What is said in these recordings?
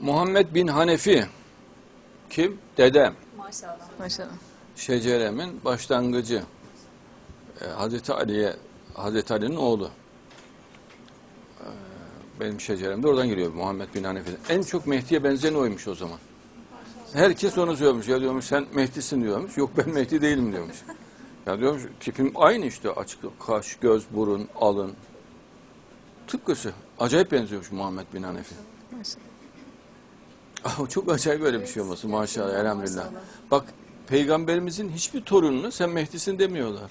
Muhammed bin Hanefi kim? Dedem. Maşallah. Maşallah. Şeceremin başlangıcı. Ee, Hazreti Ali'ye Hazreti Ali'nin oğlu. Ee, benim şecerem de oradan geliyor Muhammed bin Hanefi. En çok Mehdi'ye benzeyen oymuş o zaman. Herkes onu söylüyormuş. Ya diyormuş sen Mehdi'sin diyormuş. Yok ben Mehdi değilim diyormuş. Ya diyormuş tipim aynı işte açık kaş, göz, burun, alın. Tıpkısı. Acayip benziyormuş Muhammed bin Hanefi. Maşallah. Ah, çok acayip böyle bir şey olması maşallah elhamdülillah. Bak peygamberimizin hiçbir torununu sen Mehdi'sin demiyorlar.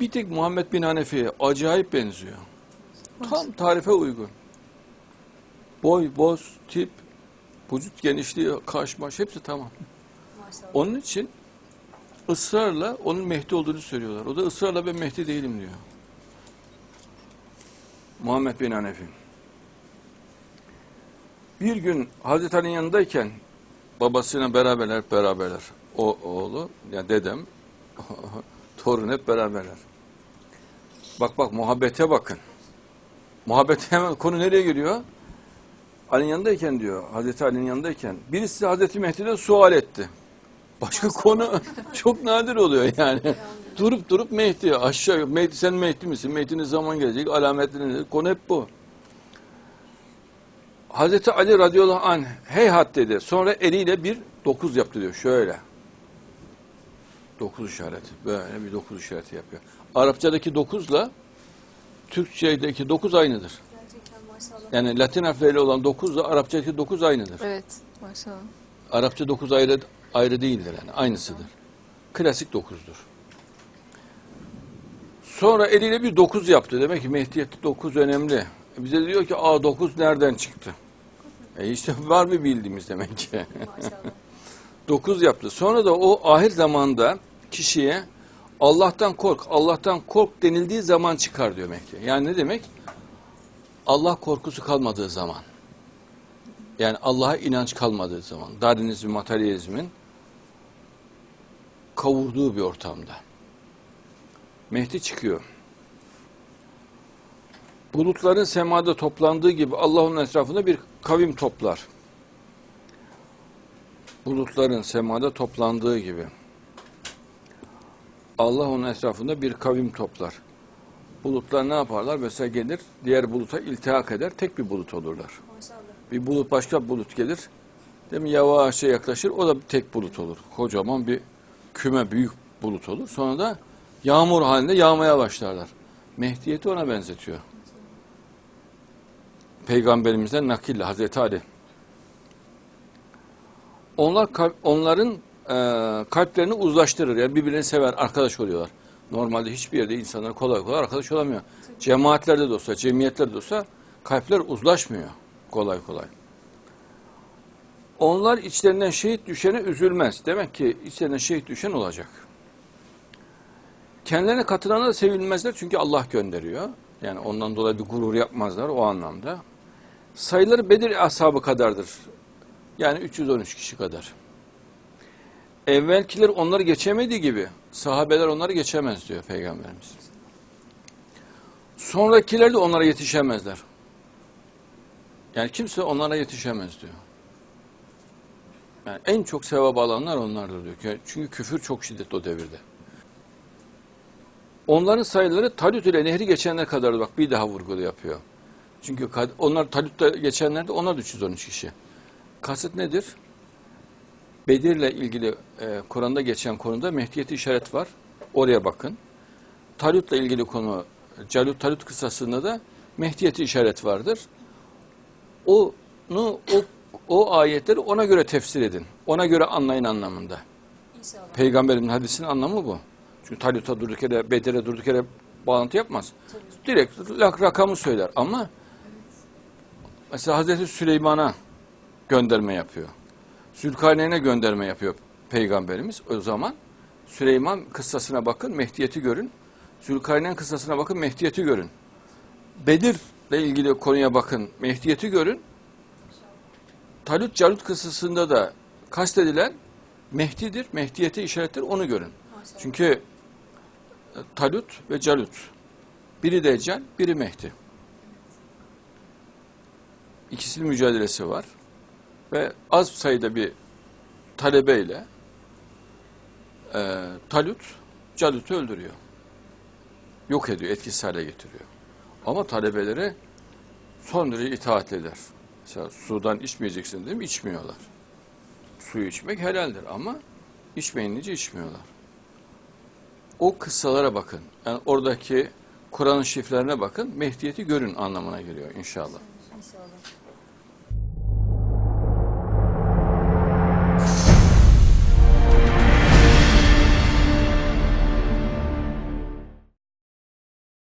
Bir tek Muhammed bin Hanefi'ye acayip benziyor. Tam tarife uygun. Boy, boz, tip, vücut genişliği, kaş, maş hepsi tamam. Onun için ısrarla onun Mehdi olduğunu söylüyorlar. O da ısrarla ben Mehdi değilim diyor. Muhammed bin Hanefi. Bir gün Hazreti Ali'nin yanındayken babasıyla beraberler hep beraberler. O oğlu, yani dedem, torun hep beraberler. Bak bak muhabbete bakın. Muhabbete hemen konu nereye geliyor? Ali'nin yanındayken diyor, Hazreti Ali'nin yanındayken birisi Hazreti Mehdi'den sual etti. Başka konu çok nadir oluyor yani. durup durup Mehdi aşağı Mehdi sen Mehdi misin? Mehdi'nin zaman gelecek alametleri nedir? Konu hep bu. Hazreti Ali radıyallahu anh heyhat dedi. Sonra eliyle bir dokuz yaptı diyor. Şöyle. Dokuz işareti. Böyle bir dokuz işareti yapıyor. Arapçadaki dokuzla Türkçedeki dokuz aynıdır. Gerçekten maşallah. Yani Latin harfleriyle olan dokuzla Arapçadaki dokuz aynıdır. Evet. Maşallah. Arapça dokuz ayrı ayrı değildir yani aynısıdır. Klasik dokuzdur. Sonra eliyle bir dokuz yaptı. Demek ki Mehdiyet dokuz önemli. Bize diyor ki a dokuz nereden çıktı? E işte var bir bildiğimiz demek ki. Maşallah. dokuz yaptı. Sonra da o ahir zamanda kişiye Allah'tan kork, Allah'tan kork denildiği zaman çıkar diyor Mehdi. Yani ne demek? Allah korkusu kalmadığı zaman. Yani Allah'a inanç kalmadığı zaman. Darwinizm, materyalizmin kavurduğu bir ortamda. Mehdi çıkıyor. Bulutların semada toplandığı gibi Allah onun etrafında bir kavim toplar. Bulutların semada toplandığı gibi. Allah onun etrafında bir kavim toplar. Bulutlar ne yaparlar? Mesela gelir, diğer buluta iltihak eder, tek bir bulut olurlar. Maşallah. Bir bulut başka bir bulut gelir. Değil mi? Yavaşça yaklaşır. O da bir tek bulut olur. Kocaman bir küme büyük bulut olur. Sonra da yağmur halinde yağmaya başlarlar. Mehdiyeti ona benzetiyor. Peygamberimizden nakille Hazreti Ali. Onlar onların e, kalplerini uzlaştırır. Yani birbirini sever, arkadaş oluyorlar. Normalde hiçbir yerde insanlar kolay kolay arkadaş olamıyor. Cemaatlerde de olsa, cemiyetlerde de olsa kalpler uzlaşmıyor kolay kolay. Onlar içlerinden şehit düşene üzülmez. Demek ki içlerinden şehit düşen olacak. Kendilerine katılana da sevilmezler çünkü Allah gönderiyor. Yani ondan dolayı bir gurur yapmazlar o anlamda. Sayıları Bedir ashabı kadardır. Yani 313 kişi kadar. Evvelkiler onları geçemediği gibi sahabeler onları geçemez diyor Peygamberimiz. Sonrakiler de onlara yetişemezler. Yani kimse onlara yetişemez diyor. Yani en çok sevap alanlar onlardır diyor. Çünkü küfür çok şiddetli o devirde. Onların sayıları Talut ile nehri geçenler kadar bak bir daha vurgulu yapıyor. Çünkü onlar Talut'ta geçenler de onlar da 313 kişi. Kasıt nedir? Bedir'le ilgili e, Kur'an'da geçen konuda Mehdiyeti işaret var. Oraya bakın. Talut'la ilgili konu Calut Talut kıssasında da Mehdiyeti işaret vardır. Onu o o ayetleri ona göre tefsir edin. Ona göre anlayın anlamında. İnşallah. Peygamberin hadisinin anlamı bu. Çünkü Talut'a durduk yere, Bedir'e durduk yere bağlantı yapmaz. Tabii. Direkt lak- rakamı söyler ama mesela Hazreti Süleyman'a gönderme yapıyor. Zülkarneyn'e gönderme yapıyor Peygamberimiz o zaman. Süleyman kıssasına bakın, Mehdiyeti görün. Zülkarneyn kıssasına bakın, Mehdiyeti görün. Bedir'le ilgili konuya bakın, Mehdiyeti görün. Talut Calut kıssasında da kastedilen Mehdi'dir, Mehdiyete işarettir, onu görün. Çünkü Talut ve Calut. Biri Deccal, biri Mehdi. İkisinin mücadelesi var. Ve az sayıda bir talebeyle e, Talut Calut'u öldürüyor. Yok ediyor, etkisiz hale getiriyor. Ama talebeleri son derece itaatliler. Mesela sudan içmeyeceksin değil mi? İçmiyorlar. Suyu içmek helaldir ama içmeyince içmiyorlar. O kıssalara bakın. Yani oradaki Kur'an'ın şifrelerine bakın. Mehdiyeti görün anlamına geliyor inşallah. İnşallah.